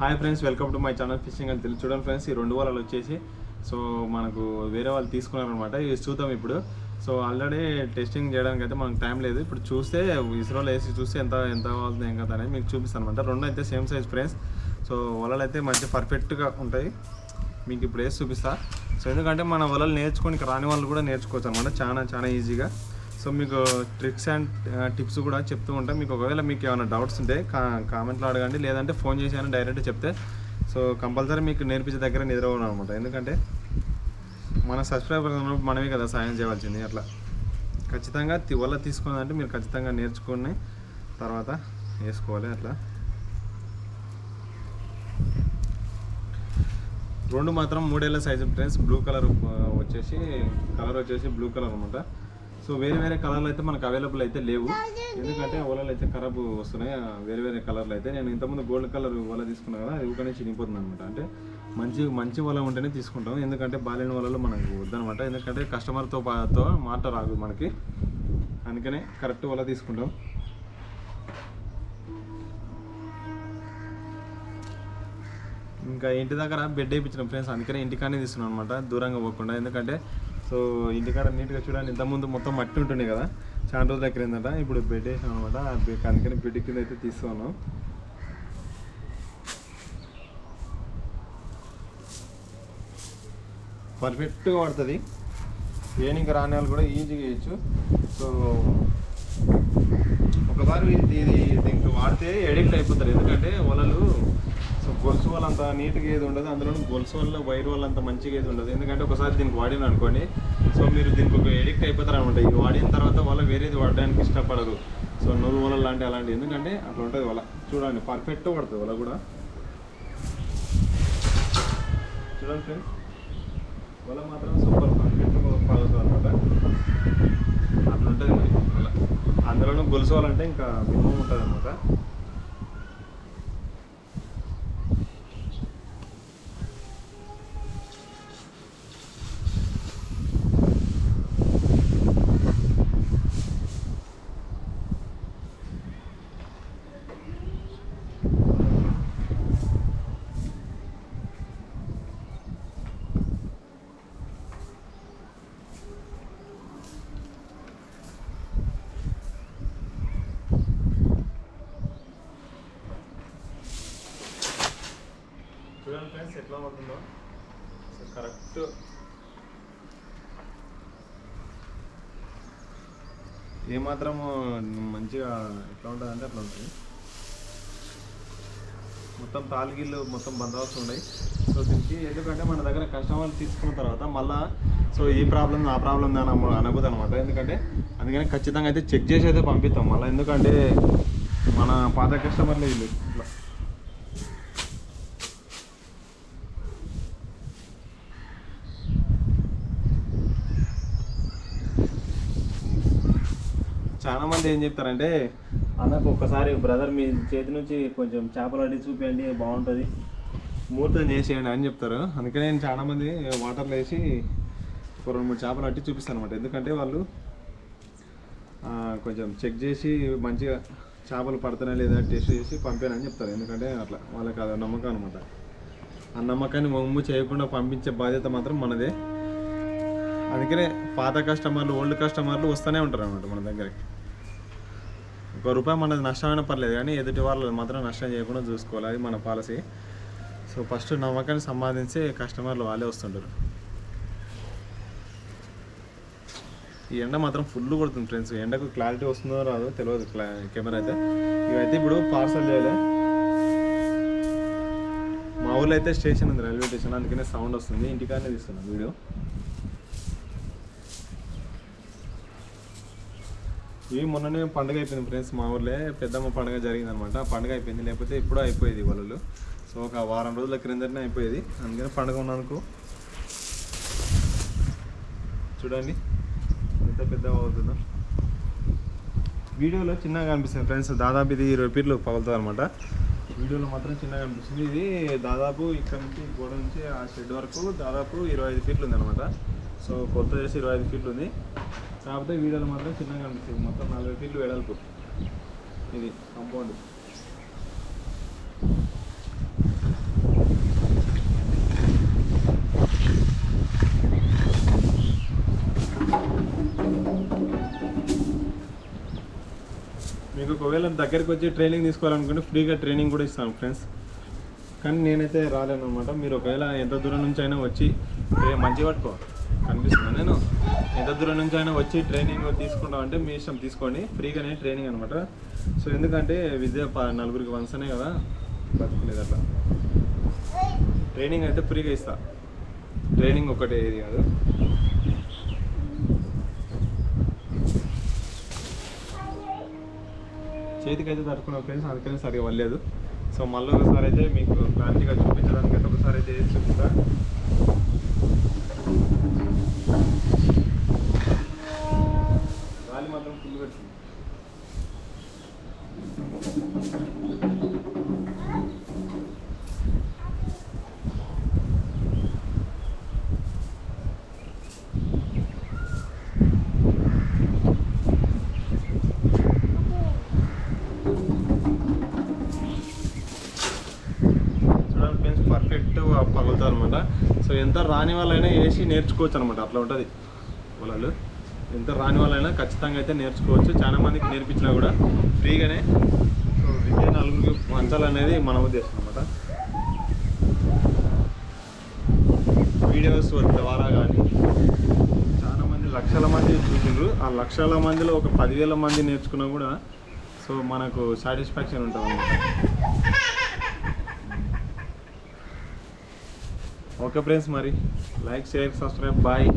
Hi friends welcome to my channel fishing అని తెలుసు చూడండి ఫ్రెండ్స్ ఈ రెండు వలలు వచ్చేసి సో మనకు వేరే వాళ్ళు తీసుకున్నారనమాట ఇది చూద్దాం ఇప్పుడు. సో ఆల్రెడీ టెస్టింగ్ చేయడానికి అయితే మనకు టైం లేదు. ఇప్పుడు చూస్తే ఇస్రోలో వేసి చూస్తే ఎంత ఎంత అవుతుంది ఏం కదా అనేది మీకు చూపిస్తాను అనమాట రెండు అయితే సేమ్ సైజ్ ఫ్రెండ్స్ సో వలలు అయితే మంచి పర్ఫెక్ట్గా ఉంటాయి. మీకు ఇప్పుడు వేసి చూపిస్తా. సో ఎందుకంటే మన వలలు నేర్చుకోనికి రాని వాళ్ళు కూడా నేర్చుకోవచ్చు అనమాట చాలా చాలా ఈజీగా సో మీకు ట్రిక్స్ అండ్ టిప్స్ కూడా చెప్తూ ఉంటాం. మీకు ఒకవేళ మీకు ఏమైనా డౌట్స్ ఉంటే కా కామెంట్లో అడగండి. లేదంటే ఫోన్ చేసాను డైరెక్ట్ చెప్తే. సో కంపల్సరీ మీకు నేర్పించే దగ్గర నిద్రపోను అనమాట ఎందుకంటే మన సబ్స్క్రైబర్ మనమే కదా సాయం చేయవలసింది అట్లా. ఖచ్చితంగా వల్ల తీసుకున్నదంటే మీరు ఖచ్చితంగా నేర్చుకుని తర్వాత వేసుకోవాలి అట్లా. రెండు మాత్రం మూడేళ్ళ సైజు ఫ్రెండ్స్ బ్లూ కలర్ వచ్చేసి కలర్ వచ్చేసి బ్లూ కలర్ అనమాట సో వేరే వేరే కలర్లు అయితే మనకు అవైలబుల్ అయితే లేవు. ఎందుకంటే ఓలలు అయితే ఖరాబ్ వస్తున్నాయి. వేరే వేరే కలర్లు అయితే నేను ఇంతకుముందు గోల్డ్ కలర్ వల తీసుకున్నా కదా అది ఊకనే చినిగిపోతుంది అనమాట అంటే మంచి మంచి వల ఉంటేనే తీసుకుంటాం. ఎందుకంటే బాలేని వలలో మనకు వద్దనమాట ఎందుకంటే కస్టమర్తో పాతో మాట రాదు మనకి. అందుకనే కరెక్ట్ వల తీసుకుంటాం. ఇంకా ఇంటి దగ్గర బెడ్ వేయించిన ఫ్రెండ్స్ అందుకనే ఇంటికానే తీసుకున్నాం అనమాట దూరంగా పోకుండా. ఎందుకంటే సో ఇంటికాడ నీట్గా చూడండి ఇంతకుముందు మొత్తం మట్టి ఉంటుండే కదా. చాలా రోజుల దగ్గర ఏంటంట ఇప్పుడు బెడ్ వేసాం అనమాట అందుకని బెడ్ కింద అయితే తీసుకున్నాం పర్ఫెక్ట్గా పడుతుంది. ఏనికి రాని వాళ్ళు కూడా ఈజీగా చేయొచ్చు. సో ఒకసారి ఇది దీనికి వాడితే ఎడిక్ట్ అయిపోతారు. ఎందుకంటే గొలుసు వల్ల అంత నీట్గా ఏది ఉండదు. అందులో గొలుసు వల్ల వైర్ వల్ల అంత మంచిగా ఏది ఉండదు. ఎందుకంటే ఒకసారి దీనికి వాడిన అనుకోండి సో మీరు దీనికి ఒక ఎడిక్ట్ అయిపోతారు అనమాట. ఇది వాడిన తర్వాత వల్ల వేరేది వాడడానికి ఇష్టపడరు. సో నువ్వు వలలు లాంటి అలాంటి ఎందుకంటే అట్లా ఉంటుంది వల. చూడండి పర్ఫెక్ట్ పడుతుంది వల కూడా. చూడండి ఫ్రెండ్స్ వల మాత్రం సూపర్ పర్ఫెక్ట్ పడుతుంది అనమాట. అట్లా ఉంటుంది మరి అందులోనూ గొలుసు వాళ్ళంటే ఇంకా మినిమం ఉంటుంది అనమాట చూడండి ఫ్రెండ్స్ ఎట్లా ఉంటుందో కరెక్ట్. ఏమాత్రం మంచిగా ఎట్లా ఉంటుంది అంటే అట్లా ఉంటుంది. మొత్తం తాలిగిళ్ళు మొత్తం బందోబస్తు ఉన్నాయి సో దీనికి ఎందుకంటే మన దగ్గర కస్టమర్లు తీసుకున్న తర్వాత మళ్ళా సో ఈ ప్రాబ్లం ఆ ప్రాబ్లం అని అనబోదు అనమాట ఎందుకంటే అందుకని ఖచ్చితంగా అయితే చెక్ చేసి అయితే పంపిస్తాం. మళ్ళీ ఎందుకంటే మన పాత కస్టమర్లు వీళ్ళు. చాలా మంది ఏం చెప్తారంటే అన్నకు ఒక్కసారి బ్రదర్ మీ చేతి నుంచి కొంచెం చేపలు అడిగి చూపించండి బాగుంటుంది. ముహూర్తం చేసేయండి అని చెప్తారు. అందుకనే నేను చాలా మంది వాటర్లో వేసి ఒక రెండు మూడు చేపలు అట్టి చూపిస్తాను అనమాట ఎందుకంటే వాళ్ళు కొంచెం చెక్ చేసి మంచిగా చేపలు పడుతున్నా లేదా టెస్ట్ చేసి పంపానని చెప్తారు. ఎందుకంటే అట్లా వాళ్ళకి అది నమ్మకం అనమాట ఆ నమ్మకాన్ని మొమ్ము చేయకుండా పంపించే బాధ్యత మాత్రం మనదే. అందుకనే పాత కస్టమర్లు ఓల్డ్ కస్టమర్లు వస్తూనే ఉంటారు అనమాట మన దగ్గరికి. ఒక రూపాయి మనది నష్టమైనా పర్లేదు కానీ ఎదుటి వాళ్ళు మాత్రం నష్టం చేయకుండా చూసుకోవాలి. అది మన పాలసీ. సో ఫస్ట్ నమ్మకాన్ని సంపాదించి కస్టమర్లు వాళ్ళే వస్తుంటారు. ఈ ఎండ మాత్రం ఫుల్ కొడుతుంది ఫ్రెండ్స్. ఎండకు క్లారిటీ వస్తుందో రాదో తెలియదు క్లా కెమెరా అయితే. ఇవైతే ఇప్పుడు పార్సల్ చేయలే. మా ఊళ్ళో అయితే స్టేషన్ ఉంది రైల్వే స్టేషన్. అందుకనే సౌండ్ వస్తుంది. ఇంటికాడనే తీస్తున్నాను వీడియో. ఇవి మొన్ననే పండుగ అయిపోయింది ఫ్రెండ్స్ మా ఊర్లో పెద్దమ్మ పండుగ జరిగింది అనమాట ఆ పండుగ అయిపోయింది లేకపోతే ఎప్పుడో అయిపోయేది వాళ్ళు సో ఒక వారం రోజుల క్రిందనే అయిపోయేది. అందుకని పండుగ ఉన్నానుకో. చూడండి ఎంత పెద్ద అవుతుందో. వీడియోలో చిన్నగా కనిపిస్తుంది ఫ్రెండ్స్ దాదాపు ఇది ఇరవై ఫీట్లు పగులుతుంది అనమాట. వీడియోలో మాత్రం చిన్నగా కనిపిస్తుంది. ఇది దాదాపు ఇక్కడ నుంచి గోడ నుంచి ఆ షెడ్ వరకు దాదాపు ఇరవై ఐదు ఫీట్లు ఉంది అనమాట సో కొత్త చేసి ఇరవై ఐదు ఫీట్లు ఉంది. కాకపోతే వీడలు మాత్రం చిన్నగా అనిపిస్తుంది మొత్తం నలభై ఫీట్లు వెడల్పు. ఇది కంపౌండ్ మీకు ఒకవేళ దగ్గరికి వచ్చి ట్రైనింగ్ తీసుకోవాలనుకుంటే ఫ్రీగా ట్రైనింగ్ కూడా ఇస్తాను ఫ్రెండ్స్ కానీ నేనైతే రాలేను అనమాట మీరు ఒకవేళ ఎంత దూరం నుంచి అయినా వచ్చి మంచి పట్టుకోవాలి కనిపిస్తుంది. నేను ఎంత దూరం నుంచి అయినా వచ్చి ట్రైనింగ్ తీసుకుంటాం అంటే మీ ఇష్టం తీసుకోండి. ఫ్రీగానే ట్రైనింగ్ అనమాట సో ఎందుకంటే విద్య ప- నలుగురికి వన్సనే కదా. బతుకులేదు అట్లా. ట్రైనింగ్ అయితే ఫ్రీగా ఇస్తా. ట్రైనింగ్ ఒకటే ఇది కాదు. చేతికైతే తట్టుకున్న ఫ్రెండ్స్ అందుకని సరిగా వల్లేదు సో మళ్ళీ ఒకసారి అయితే మీకు క్లారిటీగా చూపించడానికి అయితే ఒకసారి అయితే చూపిస్తాను చూపిస్తా. చూడండి పర్ఫెక్ట్ పగులుతుంది అనమాట సో ఎంత రాని వాళ్ళైనా వేసి నేర్చుకోవచ్చు అనమాట. అట్లా ఉంటుంది. పొలాలు ఎంత రాని వాళ్ళైనా ఖచ్చితంగా అయితే నేర్చుకోవచ్చు. చాలా మందికి నేర్పించినా కూడా ఫ్రీగానే సో విద్య నలుగురికి పంచాలనేది మన ఉద్దేశం అనమాట. వీడియోస్ ద్వారా కానీ చాలా మంది లక్షల మంది చూసిండ్రు. ఆ లక్షల మందిలో ఒక పదివేల మంది నేర్చుకున్నా కూడా సో మనకు సాటిస్ఫాక్షన్ ఉంటుంది అనమాట ఓకే ఫ్రెండ్స్ మరి లైక్ షేర్ సబ్స్క్రైబ్ బాయ్.